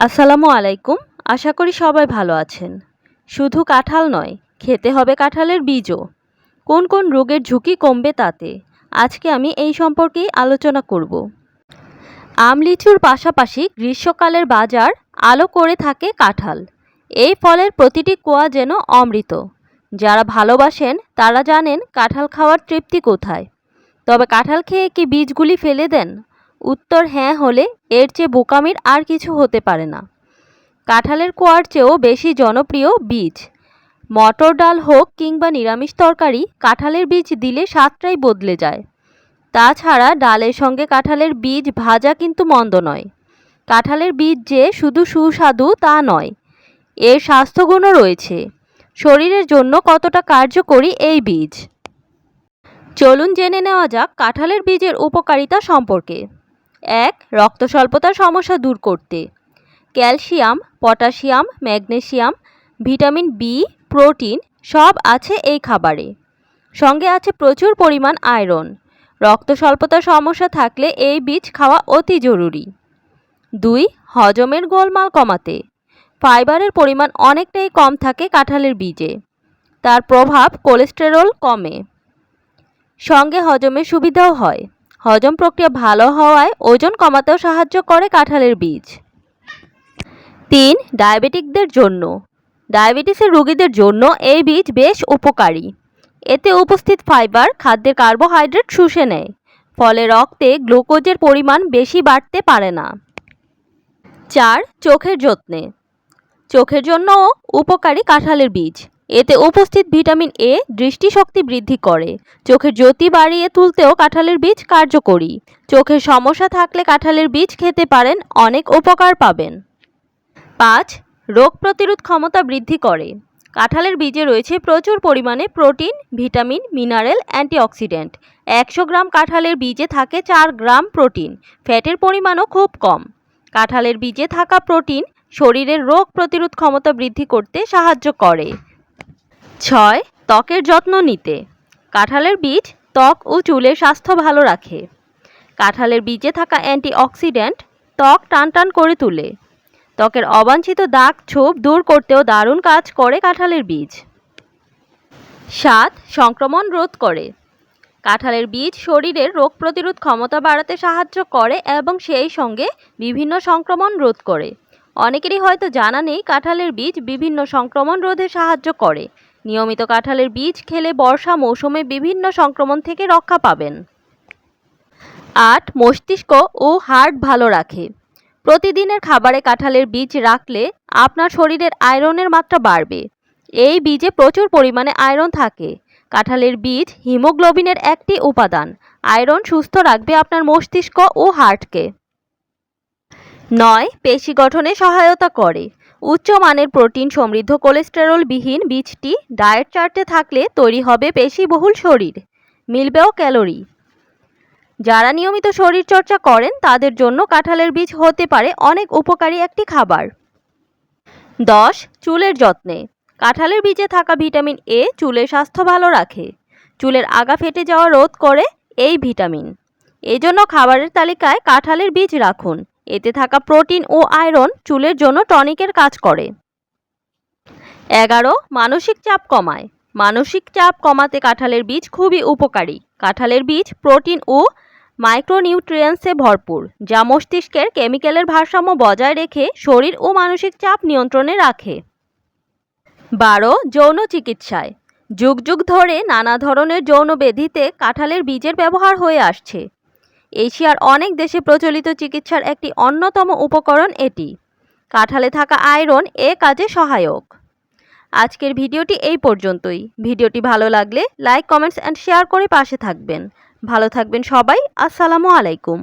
আসসালামু আলাইকুম। আশা করি সবাই ভালো আছেন। শুধু কাঁঠাল নয়, খেতে হবে কাঁঠালের বীজও। কোন কোন রোগের ঝুঁকি কমবে তাতে? আজকে আমি এই সম্পর্কেই আলোচনা করব। আম লিচুর পাশাপাশি গ্রীষ্মকালের বাজার আলো করে থাকে কাঁঠাল। এই ফলের প্রতিটি কোয়া যেন অমৃত। যারা ভালোবাসেন, তারা জানেন কাঁঠাল খাওয়ার তৃপ্তি কোথায়। তবে কাঁঠাল খেয়ে কি বীজগুলি ফেলে দেন? উত্তর হ্যাঁ হলে এর চেয়ে বোকামির আর কিছু হতে পারে না। কাঁঠালের কোয়ার চেয়েও বেশি জনপ্রিয় বীজ। মটর ডাল হোক কিংবা নিরামিষ তরকারি, কাঁঠালের বীজ দিলে স্বাদটাই বদলে যায়। তাছাড়া ডালের সঙ্গে কাঁঠালের বীজ ভাজা কিন্তু মন্দ নয়। কাঁঠালের বীজ যে শুধু সুস্বাদু তা নয়, এর স্বাস্থ্যগুণও রয়েছে। শরীরের জন্য কতটা কার্যকরী এই বীজ? চলুন জেনে নেওয়া যাক কাঁঠালের বীজের উপকারিতা সম্পর্কে। এক রক্ত স্বল্পতার সমস্যা দূর করতে। Calcium, potassium magnesium vitamin B protein সব আছে এই খাবারে। সঙ্গে আছে প্রচুর পরিমাণ আয়রন। রক্ত স্বল্পতার সমস্যা থাকলে এই বীজ খাওয়া অতি জরুরি। দুই, হজমের গোলমাল কমাতে। ফাইবারের পরিমাণ অনেকটাই কম থাকে কাঁঠালের বীজে। তার প্রভাব কোলেস্টেরল কমে। সঙ্গে হজমের সুবিধাও হয়। হজম প্রক্রিয়া ভালো হওয়ায় ওজন কমাতেও সাহায্য করে কাঁঠালের বীজ। তিন, ডায়াবেটিকদের জন্য। ডায়াবেটিসের রোগীদের জন্য এই বীজ বেশ উপকারী। এতে উপস্থিত ফাইবার, খাদ্যের কার্বোহাইড্রেট শুষে নেয়। ফলে রক্তে গ্লুকোজের পরিমাণ বেশি বাড়তে পারে না। চার, চোখের যত্নে। চোখের জন্যও উপকারী কাঁঠালের বীজ। এতে উপস্থিত ভিটামিন এ দৃষ্টিশক্তি বৃদ্ধি করে। চোখের জ্যোতি বাড়িয়ে তুলতেও কাঁঠালের বীজ কার্যকরী। চোখের সমস্যা থাকলে কাঁঠালের বীজ খেতে পারেন, অনেক উপকার পাবেন। পাঁচ, রোগ প্রতিরোধ ক্ষমতা বৃদ্ধি করে। কাঁঠালের বীজে রয়েছে প্রচুর পরিমাণে প্রোটিন, ভিটামিন, মিনারেল, অ্যান্টিঅক্সিডেন্ট। একশো গ্রাম কাঁঠালের বীজে থাকে চার গ্রাম প্রোটিন। ফ্যাটের পরিমাণও খুব কম। কাঁঠালের বীজে থাকা প্রোটিন শরীরের রোগ প্রতিরোধ ক্ষমতা বৃদ্ধি করতে সাহায্য করে। ছয়, ত্বকের যত্ন নিতে। কাঁঠালের বীজ ত্বক ও চুলের স্বাস্থ্য ভালো রাখে। কাঁঠালের বীজে থাকা অ্যান্টিঅক্সিডেন্ট ত্বক টান টান করে তোলে। ত্বকের অবাঞ্ছিত দাগ, ছোপ দূর করতেও দারুণ কাজ করে কাঁঠালের বীজ। সাত, সংক্রমণ রোধ করে। কাঁঠালের বীজ শরীরের রোগ প্রতিরোধ ক্ষমতা বাড়াতে সাহায্য করে এবং সেই সঙ্গে বিভিন্ন সংক্রমণ রোধ করে। অনেকেরই হয়তো জানা নেই কাঁঠালের বীজ বিভিন্ন সংক্রমণ রোধে সাহায্য করে। নিয়মিত কাঁঠালের বীজ খেলে বর্ষা মৌসুমে বিভিন্ন সংক্রমণ থেকে রক্ষা পাবেন। আট, মস্তিষ্ক ও হার্ট ভালো রাখে। প্রতিদিনের খাবারে কাঁঠালের বীজ রাখলে আপনার শরীরের আয়রনের মাত্রা বাড়বে। এই বীজে প্রচুর পরিমাণে আয়রন থাকে। কাঁঠালের বীজ হিমোগ্লোবিনের একটি উপাদান। আয়রন সুস্থ রাখবে আপনার মস্তিষ্ক ও হার্টকে নয়, পেশি গঠনে সহায়তা করে। উচ্চমানের প্রোটিন সমৃদ্ধ কোলেস্টেরলবিহীন বীজটি ডায়েট চার্টে থাকলে তৈরি হবে পেশিবহুল শরীর, মিলবেও ক্যালোরি। যারা নিয়মিত শরীরচর্চা করেন, তাদের জন্য কাঁঠালের বীজ হতে পারে অনেক উপকারী একটি খাবার। দশ, চুলের যত্নে। কাঁঠালের বীজে থাকা ভিটামিন এ চুলের স্বাস্থ্য ভালো রাখে। চুলের আগা ফেটে যাওয়া রোধ করে এই ভিটামিন। এজন্য খাবারের তালিকায় কাঁঠালের বীজ রাখুন। এতে থাকা প্রোটিন ও আয়রন চুলের জন্য টনিকের কাজ করে। এগারো, মানসিক চাপ কমায়। মানসিক চাপ কমাতে কাঁঠালের বীজ খুবই উপকারী। কাঁঠালের বীজ প্রোটিন ও মাইক্রোনিউট্রিয়েন্টসে ভরপুর, যা মস্তিষ্কের কেমিক্যালের ভারসাম্য বজায় রেখে শরীর ও মানসিক চাপ নিয়ন্ত্রণে রাখে। বারো, যৌন চিকিৎসায়। যুগ যুগ ধরে নানা ধরনের যৌন ব্যাধিতে কাঁঠালের বীজের ব্যবহার হয়ে আসছে। এশিয়ার অনেক দেশে প্রচলিত চিকিৎসার একটি অন্যতম উপকরণ এটি। কাঁঠালে থাকা আয়রন এ কাজে সহায়ক। আজকের ভিডিওটি এই পর্যন্তই। ভিডিওটি ভালো লাগলে লাইক, কমেন্টস, অ্যান্ড শেয়ার করে পাশে থাকবেন। ভালো থাকবেন সবাই। আসসালামু আলাইকুম।